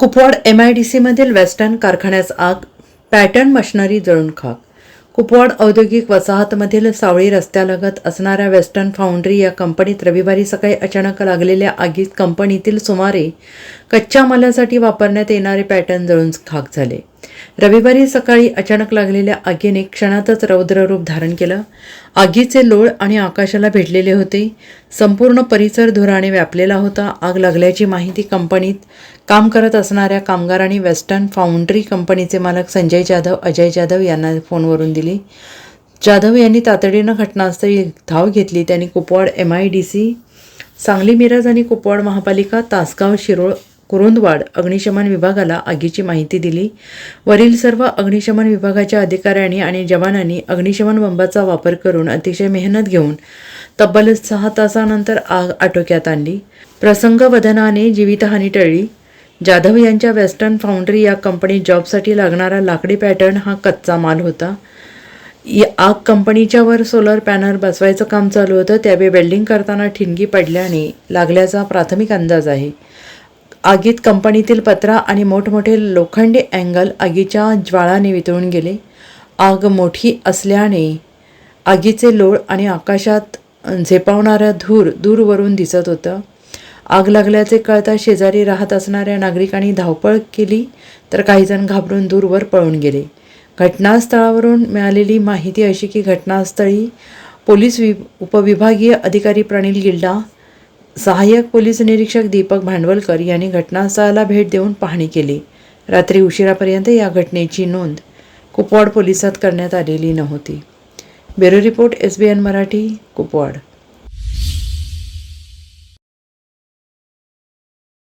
Kupwad M I D सीमधील western कारखान्यास आग पॅटर्न मशनरी जळून खाक. कुपवाड औद्योगिक वसाहतमधील सावळी रस्त्यालगत असणाऱ्या वेस्टर्न फाउंड्री या कंपनीत रविवारी सकाळी अचानक लागलेल्या आगीत कंपनीतील सुमारे कच्च्या मालासाठी वापरण्यात येणारे पॅटर्न जळून खाक झाले. रविवारी सकाळी अचानक लागलेल्या आगीने क्षणातच रौद्ररूप धारण केलं. आगीचे लोळ आणि आकाशाला भेटलेले होते. संपूर्ण परिसर धुराने व्यापलेला होता. आग लागल्याची माहिती कंपनीत काम करत असणाऱ्या कामगारांनी वेस्टर्न फाउंड्री कंपनीचे मालक संजय जाधव अजय जाधव यांना फोनवरून दिली. जाधव यांनी तातडीनं घटनास्थळी धाव घेतली. त्यांनी Kupwad M I D C Sangli Miraj आणि कुपवाड महापालिका तासगाव शिरोळ कुरुंदवाड अग्निशमन विभागाला आगीची माहिती दिली. वरील सर्व अग्निशमन विभागाच्या अधिकाऱ्यांनी आणि जवानांनी अग्निशमन बंबाचा वापर करून अतिशय मेहनत घेऊन तब्बल सहा तासानंतर आग आटोक्यात आणली. प्रसंगवधनाने जीवितहानी टळली. जाधव यांच्या वेस्टर्न फाउंड्री या कंपनीत जॉबसाठी लागणारा लाकडी पॅटर्न हा कच्चा माल होता. या आग कंपनीच्या वर सोलर पॅनल बसवायचं काम चालू होतं त्यावेळी वेल्डिंग करताना ठिणगी पडल्याने लागल्याचा प्राथमिक अंदाज आहे. आगीत कंपनीतील पत्रा आणि मोठमोठे लोखंडी अँगल आगीच्या ज्वाळाने वितळून गेले. आग मोठी असल्याने आगीचे लोळ आणि आकाशात झेपावणारा धूर दूरवरून दिसत होतं. आग लागल्याचे कळता शेजारी राहत असणाऱ्या नागरिकांनी धावपळ केली तर काहीजण घाबरून दूरवर पळून गेले. घटनास्थळावरून मिळालेली माहिती अशी की घटनास्थळी पोलीस वि उपविभागीय अधिकारी प्रणील गिल्डा सहाय्यक पोलीस निरीक्षक दीपक भांडवलकर यांनी घटनास्थळाला भेट देऊन पाहणी केली. रात्री उशिरापर्यंत या घटनेची नोंद कुपवाड पोलिसात करण्यात आलेली नव्हती. Bureau report S B N Marathi Kupwad.